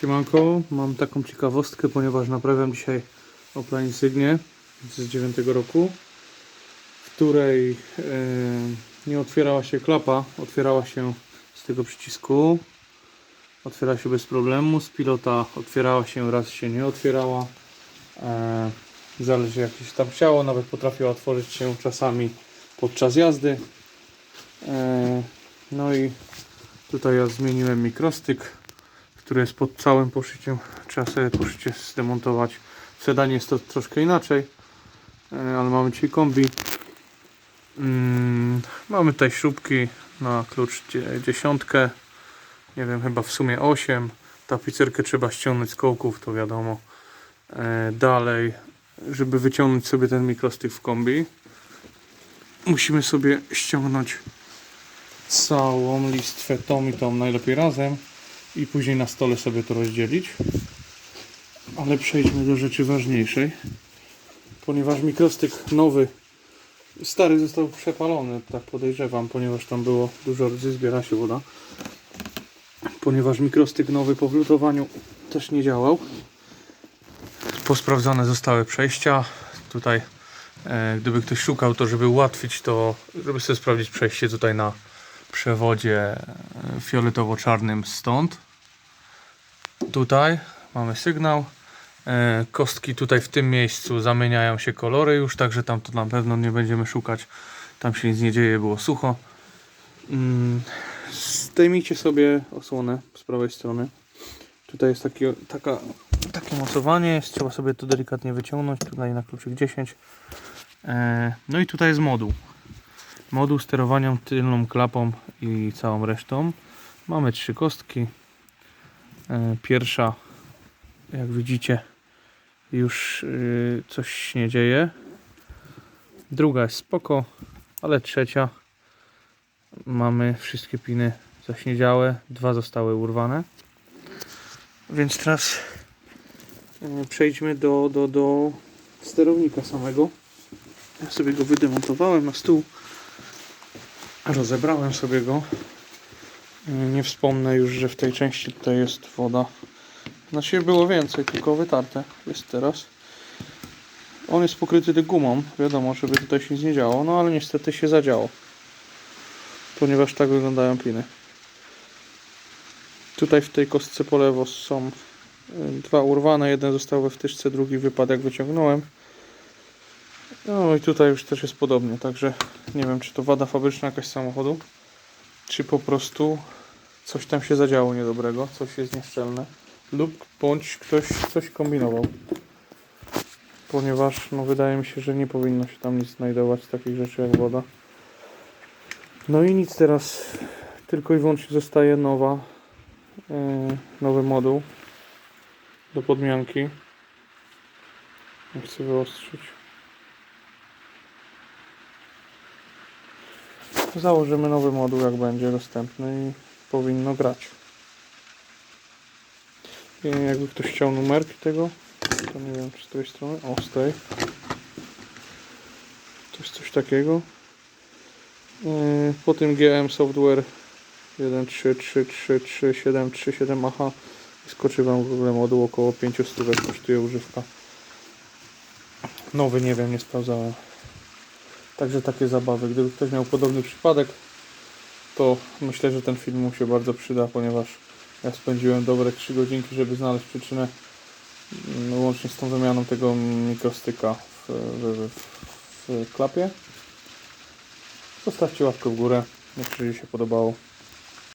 Siemanko, mam taką ciekawostkę, ponieważ naprawiam dzisiaj Opla Insignię z 9 roku, w której e, nie otwierała się klapa, otwierała się z tego przycisku, otwiera się bez problemu, z pilota otwierała się, raz się nie otwierała, e, zależy jakieś tam ciało, nawet potrafiła otworzyć się czasami podczas jazdy. E, no i tutaj ja zmieniłem mikrostyk który jest pod całym poszyciem. Trzeba sobie poszycie zdemontować. W sedanie jest to troszkę inaczej, e, ale mamy dzisiaj kombi. Mm, mamy tutaj śrubki na klucz dzie- dziesiątkę. Nie wiem, chyba w sumie 8. Tapicerkę trzeba ściągnąć z kołków, to wiadomo. E, Dalej, żeby wyciągnąć sobie ten mikrostyk w kombi, musimy sobie ściągnąć całą listwę tą i tą najlepiej razem i później na stole sobie to rozdzielić. Ale przejdźmy do rzeczy ważniejszej. Ponieważ mikrostyk nowy, stary został przepalony, tak podejrzewam, ponieważ tam było dużo rdzy, zbiera się woda. Ponieważ mikrostyk nowy po wlutowaniu też nie działał. Posprawdzone zostały przejścia. Tutaj, e, gdyby ktoś szukał, to żeby ułatwić to, żeby sobie sprawdzić przejście tutaj na przewodzie e, fioletowo-czarnym stąd. Tutaj mamy sygnał. E, Kostki tutaj w tym miejscu zamieniają się kolory już, także tam to na pewno nie będziemy szukać. Tam się nic nie dzieje, było sucho. Mm, Zdejmijcie sobie osłonę z prawej strony. Tutaj jest taki, taka, takie mocowanie, trzeba sobie to delikatnie wyciągnąć. Tutaj na kluczyk 10. E, No i tutaj jest moduł moduł sterowania tylną klapą i całą resztą. Mamy trzy kostki. E, Pierwsza, jak widzicie, już y, coś się nie dzieje. Druga jest spoko, ale trzecia mamy wszystkie piny zaśniedziałe, dwa zostały urwane. Więc teraz y, przejdźmy do, do, do sterownika samego. Ja sobie go wydemontowałem na stół. Rozebrałem sobie go. Nie wspomnę już, że w tej części tutaj jest woda. Znaczy było więcej, tylko wytarte jest teraz. On jest pokryty ty gumą, wiadomo, żeby tutaj się nic nie działo, no ale niestety się zadziało. Ponieważ tak wyglądają piny. Tutaj w tej kostce po lewo są y, dwa urwane, jeden został we wtyczce, drugi wypadł jak wyciągnąłem. No i tutaj już też jest podobnie, także nie wiem czy to wada fabryczna jakaś samochodu, czy po prostu coś tam się zadziało niedobrego, coś jest nieszczelne lub bądź ktoś coś kombinował. Ponieważ no wydaje mi się, że nie powinno się tam nic znajdować takich rzeczy jak woda. No i nic teraz, tylko i wyłącznie zostaje nowa, yy, nowy moduł do podmianki. Chcę wyostrzyć. Założymy nowy moduł, jak będzie dostępny i powinno grać. I jakby ktoś chciał numerki tego, to nie wiem, czy z tej strony, o z tej. To jest coś takiego. Yy, Po tym GM Software 1333337 aha skoczy Wam w ogóle moduł około 500 stówek kosztuje używka. Nowy nie wiem, nie sprawdzałem. Także takie zabawy. Gdyby ktoś miał podobny przypadek, to myślę, że ten film mu się bardzo przyda, ponieważ ja spędziłem dobre 3 godzinki, żeby znaleźć przyczynę mm, łącznie z tą wymianą tego mikrostyka w, w, w, w klapie. Zostawcie łapkę w górę, jeżeli się podobało.